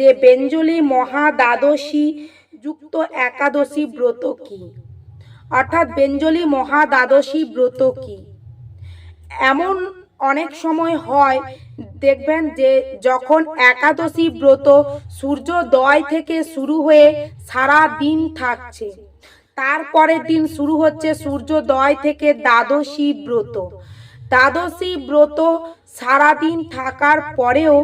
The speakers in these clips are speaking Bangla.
যে বেঞ্জলি মহা দ্বাদশী যুক্ত একাদশী ব্রত কি? অর্থাৎ বেঞ্জলি মহা দ্বাদশী ব্রত কি? এমন অনেক সময় হয়, দেখবেন যে যখন একাদশী ব্রত সূর্যোদয় থেকে শুরু হয়ে সারা দিন থাকছে তারপরের দিন শুরু হচ্ছে সূর্যোদয় থেকে দ্বাদশী ব্রত। দ্বাদশী ব্রত সারাদিন থাকার পরেও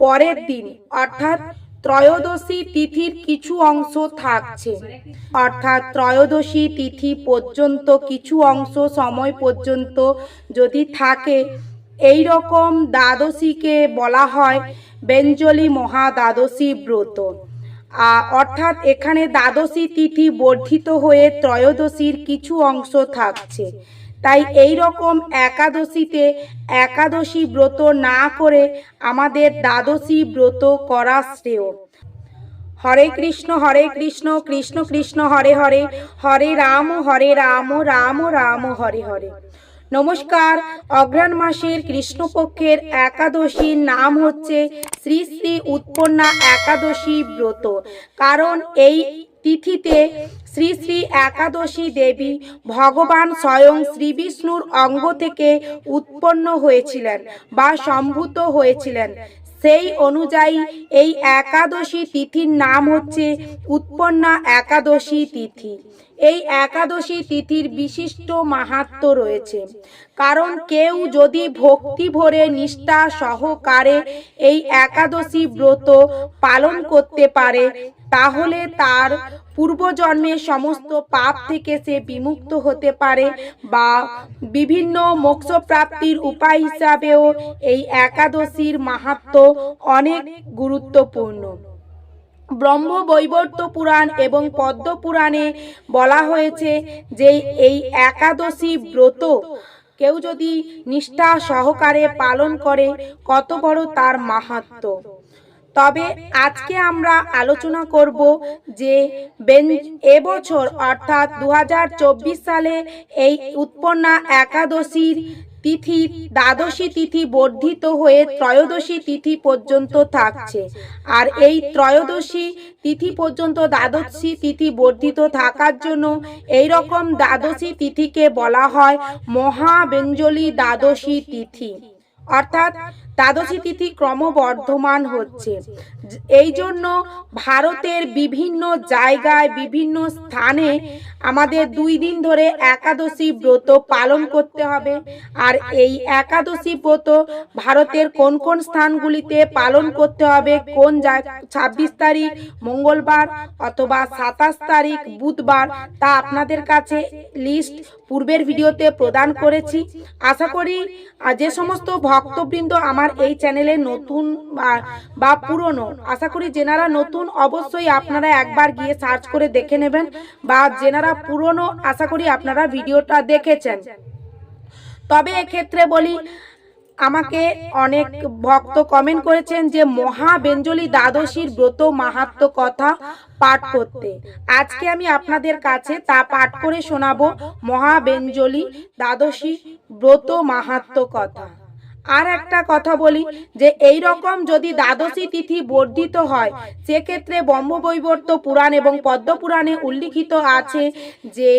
পরের দিন, অর্থাৎ ত্রয়োদশী তিথির কিছু অংশ থাকছে। অর্থাৎ ত্রয়োদশী তিথি পর্যন্ত, কিছু অংশ সময় পর্যন্ত যদি থাকে এই রকম দ্বাদশীকে বলা হয় বেঞ্জলি মহা দ্বাদশী ব্রত অর্থাৎ এখানে দ্বাদশী তিথি বর্ধিত হয়ে ত্রয়োদশীর কিছু অংশ থাকছে। তাই এই রকম একাদশীতে একাদশী ব্রত না করে আমাদের দ্বাদশী ব্রত করা শ্রেয়। হরে কৃষ্ণ হরে কৃষ্ণ কৃষ্ণ কৃষ্ণ, হরে হরে হরে রাম হরে রাম রাম রাম, হরে হরে। নমস্কার, অঘ্রাণ মাসের কৃষ্ণপক্ষের একাদশীর নাম হচ্ছে শ্রী শ্রী উৎপন্না একাদশী ব্রত। কারণ এই তিথিতে শ্রী শ্রী একাদশী দেবী ভগবান স্বয়ং শ্রী বিষ্ণুর অঙ্গ থেকে উৎপন্ন হয়েছিলেন বা সম্ভূত হয়েছিলেন। সেই অনুযায়ী এই একাদশী তিথির নাম হচ্ছে উৎপন্না একাদশী তিথি। এই একাদশী তিথির বিশিষ্ট মাহাত্ম রয়েছে। কারণ কেউ যদি ভক্তি ভরে নিষ্ঠা সহকারে এই একাদশী ব্রত পালন করতে পারে তাহলে তার পূর্বজন্মের সমস্ত পাপ থেকে সে বিমুক্ত হতে পারে বা বিভিন্ন মোক্ষ প্রাপ্তির উপায় হিসাবেও এই একাদশীর মাহাত্ম অনেক গুরুত্বপূর্ণ। ব্রহ্ম বৈবর্ত পুরাণ এবং পদ্ম পুরাণে বলা হয়েছে যে এই একাদশী ব্রত কেউ যদি নিষ্ঠা সহকারে পালন করে, কত বড় তার মাহাত্ম। তবে আজকে আমরা আলোচনা করব যে এবছর অর্থাৎ দু হাজার চব্বিশ সালে এই উৎপন্না একাদশীর তিথি দ্বাদশী তিথি বর্ধিত হয়ে ত্রয়োদশী তিথি পর্যন্ত থাকছে। আর এই ত্রয়োদশী তিথি পর্যন্ত দ্বাদশী তিথি বর্ধিত থাকার জন্য এই রকম দ্বাদশী তিথিকে বলা হয় মহাবেঞ্জলি দ্বাদশী তিথি। অর্থাৎ দ্বাদশী তিথি ক্রমবর্ধমান হচ্ছে। এই জন্য ভারতের বিভিন্ন জায়গায়, বিভিন্ন স্থানে আমাদের দুই দিন ধরে একাদশী ব্রত পালন করতে হবে। আর এই একাদশী ব্রত ভারতের কোন কোন স্থানগুলিতে পালন করতে হবে, কোন ছাব্বিশ তারিখ, মঙ্গলবার অথবা সাতাশ তারিখ, বুধবার, তা আপনাদের কাছে লিস্ট পূর্বের ভিডিওতে প্রদান করেছি। আশা করি যে সমস্ত ভক্তবৃন্দ আমার এই চ্যানেলে নতুন বা- পুরনো, আশা করি যেনারা নতুন অবশ্যই আপনারা একবার গিয়ে সার্চ করে দেখে নেবেন বা যেনারা পুরনো, আশা করি আপনারা ভিডিওটা দেখেছেন। তবে এক্ষেত্রে বলি, আমাকে অনেক ভক্ত কমেন্ট করেছেন যে মহাবেঞ্জলি দ্বাদশীর ব্রত মাহাত্ম কথা পাঠ করতে। আজকে আমি আপনাদের কাছে তা পাঠ করে শোনাবো মহাবেঞ্জলি দ্বাদশী ব্রত মাহাত্ম কথা। আর একটা কথা বলি, যে এই রকম যদি দ্বাদশী তিথি বর্ধিত হয়, সেক্ষেত্রে ব্রহ্মবৈবর্ত পুরাণ এবং পদ্ম পুরাণে উল্লিখিত আছে যে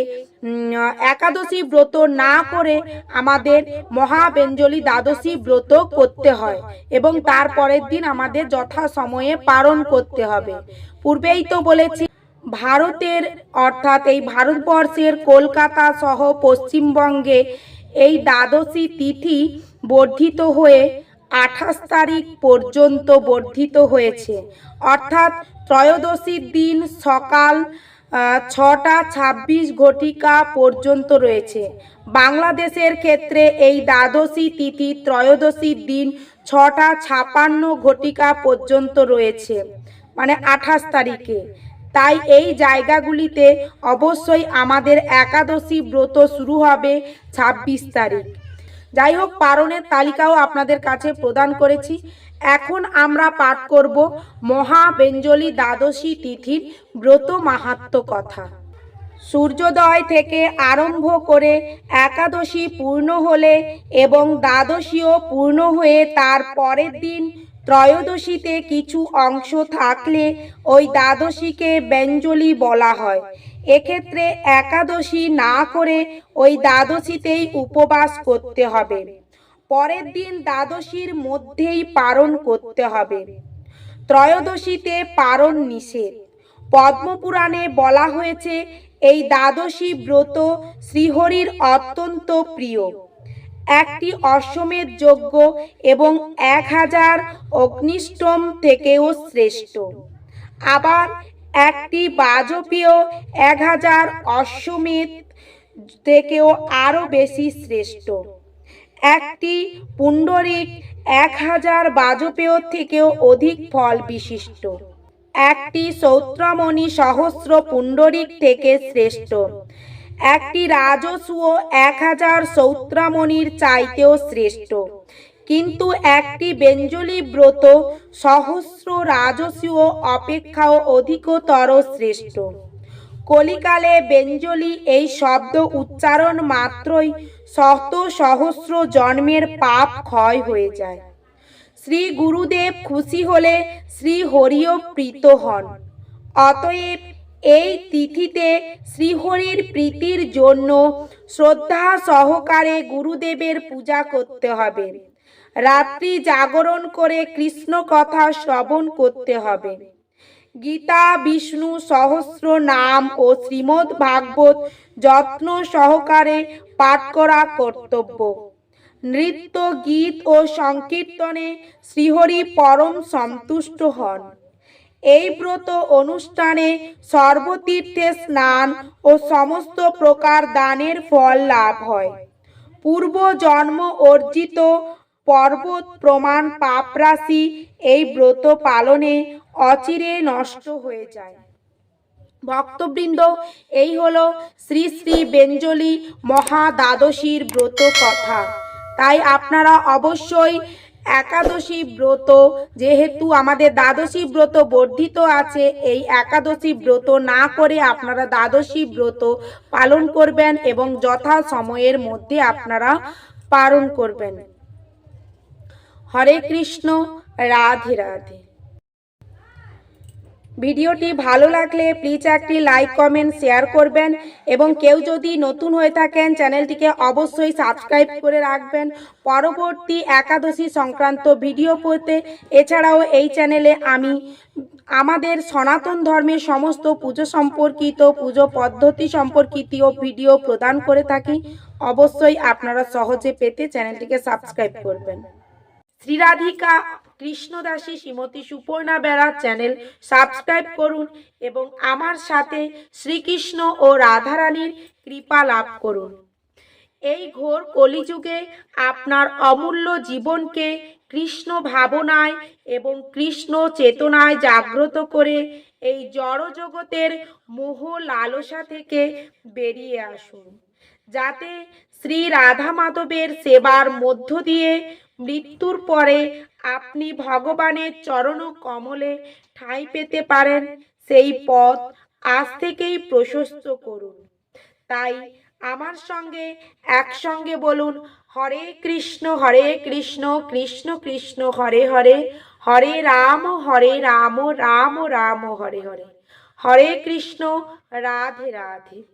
একাদশী ব্রত না করে আমাদের মহাবেঞ্জলি দ্বাদশী ব্রত করতে হয় এবং তার পরের দিন আমাদের যথা সময়ে পালন করতে হবে। পূর্বেই তো বলেছি, ভারতের অর্থাৎ এই ভারতবর্ষের কলকাতা সহ পশ্চিমবঙ্গে এই দ্বাদশী তিথি বর্ধিত হয়ে আঠাশ তারিখ পর্যন্ত বর্ধিত হয়েছে। অর্থাৎ ত্রয়োদশীর দিন সকাল ছটা ছাব্বিশ ঘটিকা পর্যন্ত রয়েছে। বাংলাদেশের ক্ষেত্রে এই দ্বাদশী তিথি ত্রয়োদশীর দিন ছটা ছাপান্ন ঘটিকা পর্যন্ত রয়েছে মানে আঠাশ তারিখে। তাই এই জায়গাগুলিতে অবশ্যই আমাদের একাদশী ব্রত শুরু হবে ছাব্বিশ তারিখ। যাই হোক, পারণের তালিকাও আপনাদের কাছে প্রদান করেছি। এখন আমরা পাঠ করব মহাবেঞ্জলি দ্বাদশী তিথির ব্রত মাহাত্ম কথা। সূর্যোদয় থেকে আরম্ভ করে একাদশী পূর্ণ হলে এবং দ্বাদশীও পূর্ণ হয়ে তার পরের দিন ত্রয়োদশীতে কিছু অংশ থাকলে ওই দ্বাদশীকে ব্যঞ্জলি বলা হয়। এক্ষেত্রে একাদশী না করে ওই দ্বাদশীতেই উপবাস করতে হবে। পরের দিন দ্বাদশীর মধ্যেই পারণ করতে হবে। ত্রয়োদশীতে পারণ নিষেধ। পদ্মপুরাণে বলা হয়েছে, এই দ্বাদশী ব্রত শ্রীহরির অত্যন্ত প্রিয়। একটি অশ্বমেধ যজ্ঞ এবং এক হাজার অগ্নিষ্টম থেকেও শ্রেষ্ঠ। আবার একটি বাজপেয় এক হাজার অশ্বমেধ থেকেও আরও বেশি শ্রেষ্ঠ। একটি পুণ্ডরিক এক হাজার বাজপেয় থেকেও অধিক ফল বিশিষ্ট। একটি সৌত্রমণি সহস্র পুণ্ডরিক থেকে শ্রেষ্ঠ। একটি রাজসূয় এক হাজার সৌত্রামণির চাইতেও শ্রেষ্ঠ। কিন্তু একটি বেঞ্জলি ব্রত সহস্র রাজসূয় অপেক্ষাও অধিকতর শ্রেষ্ঠ। কলিকালে বেঞ্জলি এই শব্দ উচ্চারণ মাত্রই শত সহস্র জন্মের পাপ ক্ষয় হয়ে যায়। শ্রী গুরুদেব খুশি হলে শ্রী হরিও প্রীত হন। অতএব এই তিথিতে শ্রীহরির প্রীতির জন্য শ্রদ্ধা সহকারে গুরুদেবের পূজা করতে হবে। রাত্রি জাগরণ করে কৃষ্ণ কথা শ্রবণ করতে হবে। গীতা, বিষ্ণু, সহস্র নাম ও শ্রীমদ্ ভাগবত যত্ন সহকারে পাঠ করা কর্তব্য। নৃত্য, গীত ও সংকীর্তনে শ্রীহরি পরম সন্তুষ্ট হন। এই ব্রত অনুষ্ঠানে সর্বতীর্থে স্নান ও সমস্ত প্রকার দানের ফল লাভ হয়। পূর্ব জন্ম অর্জিত পর্বত প্রমাণ পাপরাশি এই ব্রত পালনে অচিরে নষ্ট হয়ে যায়। ভক্তবৃন্দ, এই হলো শ্রী শ্রী বেঞ্জলি মহা দ্বাদশীর ব্রত কথা। তাই আপনারা অবশ্যই একাদশী ব্রত, যেহেতু আমাদের দ্বাদশী ব্রত বর্ধিত আছে, এই একাদশী ব্রত না করে আপনারা দ্বাদশী ব্রত পালন করবেন এবং যথা সময়ের মধ্যে আপনারা পালন করবেন। হরে কৃষ্ণ, রাধে রাধে। ভিডিওটি ভালো লাগলে প্লিজ একটি লাইক কমেন্ট শেয়ার করবেন এবং কেউ যদি নতুন হয়ে থাকেন, চ্যানেলটিকে অবশ্যই সাবস্ক্রাইব করে রাখবেন। পরবর্তী একাদশী সংক্রান্ত ভিডিও পেতে এছাড়াও এই চ্যানেলে আমি আমাদের সনাতন ধর্মের সমস্ত পুজো সম্পর্কিত, পুজো পদ্ধতি সম্পর্কিত ভিডিও প্রদান করে থাকি। অবশ্যই আপনারা সহজে পেতে চ্যানেলটিকে সাবস্ক্রাইব করবেন। শ্রীরাধিকা কৃষ্ণদাসী শ্রীমতী সুপর্ণা বেড়া চ্যানেল সাবস্ক্রাইব করুন এবং আমার সাথে শ্রীকৃষ্ণ ও রাধারানীর কৃপা লাভ করুন। এই ঘোর কলিযুগে আপনার অমূল্য জীবনকে কৃষ্ণ ভাবনায় এবং কৃষ্ণ চেতনায় জাগ্রত করে এই জড়জগতের মোহ লালসা থেকে বেরিয়ে আসুন। যাতে শ্রী রাধা মাধবের সেবার মধ্য দিয়ে মৃত্যুর পরে আপনি ভগবানের চরণ কমলে ঠাঁই পেতে পারেন, সেই পথ আজ থেকেই প্রশস্ত করুন। তাই আমার সঙ্গে একসঙ্গে বলুন, হরে কৃষ্ণ হরে কৃষ্ণ কৃষ্ণ কৃষ্ণ, হরে হরে হরে রাম হরে রাম রাম রাম, হরে হরে। হরে কৃষ্ণ, রাধে রাধে।